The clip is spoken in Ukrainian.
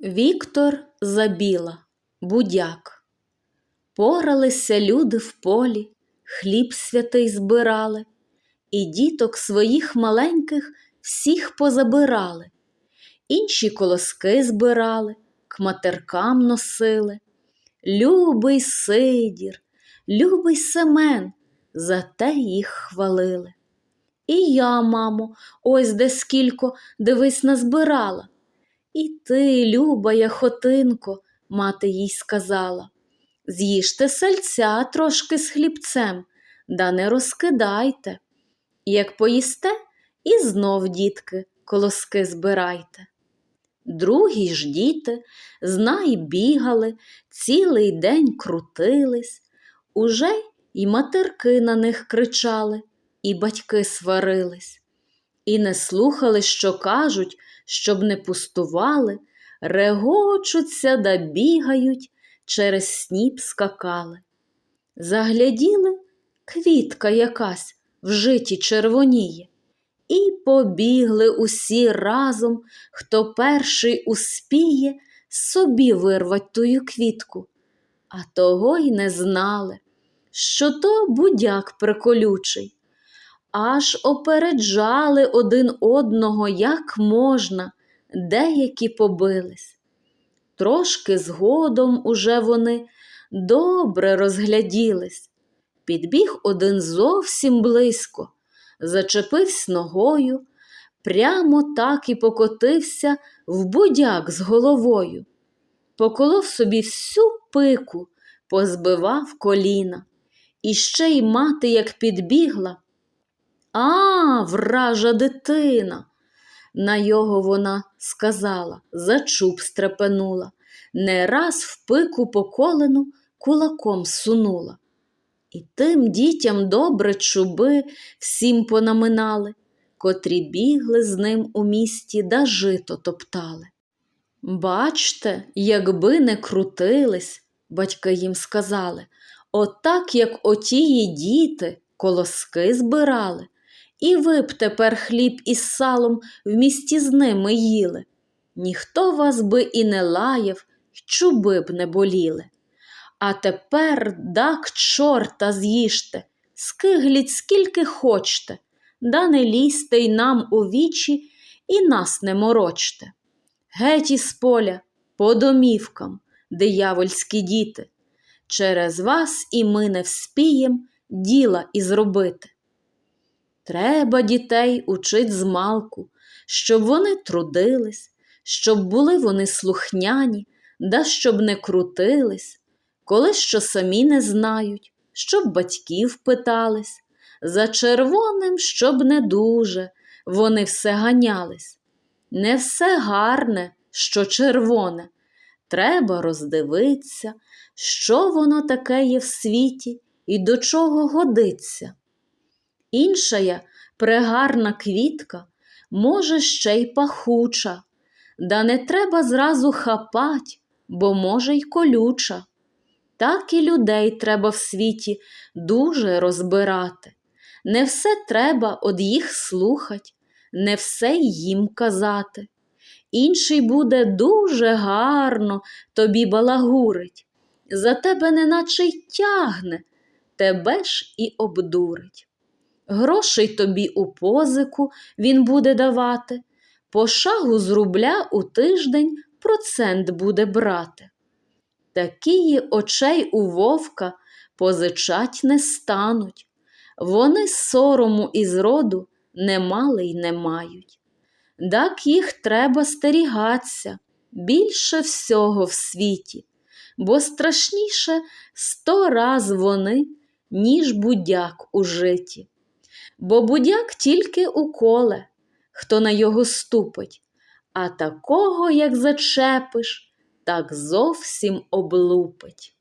Віктор Забіла, будяк. Поралися люди в полі, хліб святий збирали, і діток своїх маленьких всіх позабирали, інші колоски збирали, к матеркам носили. Любий Сидір, любий Семен, за те їх хвалили. І я, мамо, ось де скілько, дивись, назбирала. І ти, любая хотинко, мати їй сказала, з'їжте сальця трошки з хлібцем, да не розкидайте. Як поїсте, і знов, дітки, колоски збирайте. Другі ж діти, знай, бігали, цілий день крутились, уже й матерки на них кричали, і батьки сварились, і не слухали, що кажуть, щоб не пустували, регочуться да бігають, через сніп скакали. Загляділи квітка якась в житі червоніє, і побігли усі разом, хто перший успіє собі вирвать тую квітку, а того й не знали, що то будяк приколючий. Аж опереджали один одного, як можна, деякі побились. Трошки згодом уже вони добре розгляділись. Підбіг один зовсім близько, зачепився ногою, прямо так і покотився в будяк з головою, поколов собі всю пику, позбивав коліна. І ще й мати, як підбігла. А, вража дитина. На його вона сказала, за чуб стрепенула, не раз в пику поколену кулаком сунула. І тим дітям добре чуби всім понаминали, котрі бігли з ним у місті да жито топтали. Бачте, якби не крутились, батьки їм сказали, отак, як отії діти колоски збирали, і ви б тепер хліб із салом в місті з ними їли. Ніхто вас би і не лаяв, чуби б не боліли. А тепер дак чорта з'їжте, скигліть скільки хочте, да не лізьте й нам у вічі і нас не морочте. Геть із поля, по домівкам, диявольські діти, через вас і ми не вспієм діла і зробити. Треба дітей учить змалку, щоб вони трудились, щоб були вони слухняні, да щоб не крутились, коли що самі не знають, щоб батьків питались, за червоним, щоб не дуже, вони все ганялись. Не все гарне, що червоне, треба роздивитися, що воно таке є в світі і до чого годиться. Іншая прегарна квітка, може, ще й пахуча, да не треба зразу хапать, бо може й колюча. Так і людей треба в світі дуже розбирати. Не все треба од їх слухать, не все їм казати. Інший буде дуже гарно тобі балагурить, за тебе неначе й тягне, тебе ж і обдурить. Грошей тобі у позику він буде давати, по шагу з рубля у тиждень процент буде брати. Такії очей у вовка позичать не стануть, вони сорому і зроду не мали й не мають. Так їх треба стерігатися більше всього в світі, бо страшніше сто раз вони, ніж будяк у житі. Бо будяк тільки уколе, хто на його ступить, а такого, як зачепиш, так зовсім облупить.